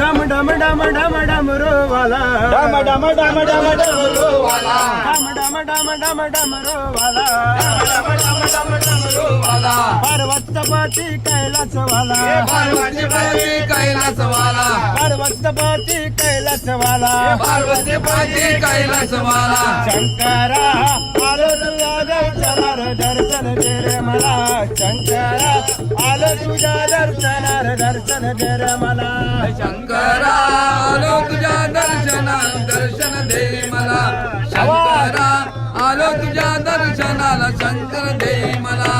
डम डम डम डम डम डम डम डम डम डम डम डम डमरू वाला डम डम डम पार्वतपती पार्वतपती पार्वती दर्शन मला शंकरा आलो तुझ्या दर्शनार दर्शन दे रे मला. शंकरा आलो तुझ्या दर्शनाला दर्शन दे मला. शंकरा आलो तुझ्या दर्शनाला शंकर दे मला.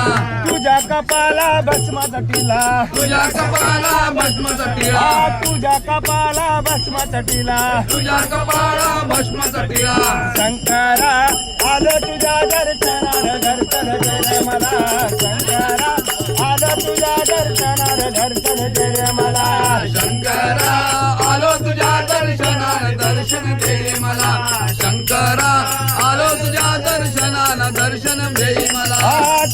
तुझ्या कपाला भस्माचा टिला तुझ्या टिळा आ, तुझ्या कपाला भस्माचा टिला तुझ्या कपाळा भस्मचा टिळा शंकरा आलो तुझ्या दर्शनार दर्शन दे मला. दर्शनार दर्शन दे रे मला. शंकरा आलो तुझ्या दर्शनाला दर्शन दे मला. शंकरा आलो तुझ्या दर्शनाला दर्शन दे मला.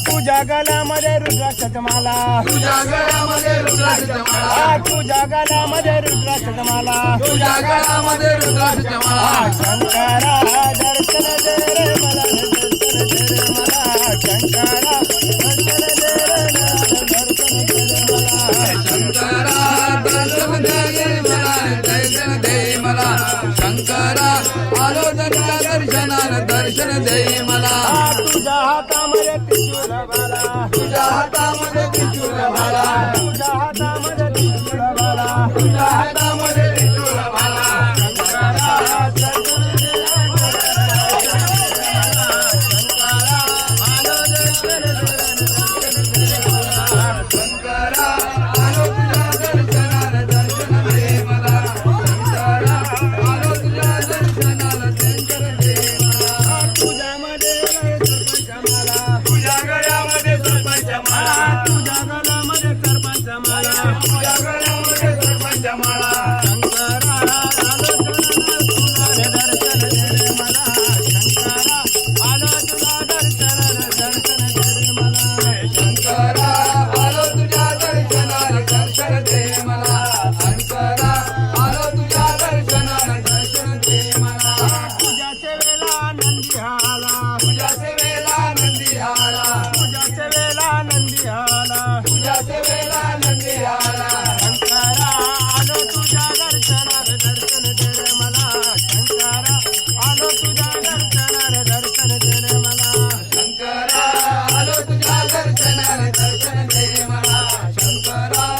तुझ्या गळ्यामध्ये रुद्राक्षात माला. तुझ्या गळ्यामध्ये रुद्राक्ष माळा आ, तुझ्या गळ्यामध्ये रुद्राक्षात माला. तुझ्या गळ्यामध्ये रुद्राक्ष माळा शंकरा दर्शन दे मला दर्शन दे मला. शंकरा शंकरा आलो तुझ्या दर्शनाला दर्शन दे मला. तुझ्या हातामध्ये त्रिशूल बाला. तुझ्या हातामध्ये त्रिशूल भाला तुझ्या हातामध्ये त्रिशूल तुझ्या हातामध्ये त्रिशूल भाला नंदी आला तुझ्या सेवेला नंदी आला तुझ्या सेवेला नंदी आला शंकरा आलो तुझ्या दर्शनार दर्शन दे रे मला. शंकरा आलो तुझ्या दर्शनार दर्शन दे रे मला. शंकरा आलो तुझ्या दर्शनाला दर्शन दे मला. शंकरा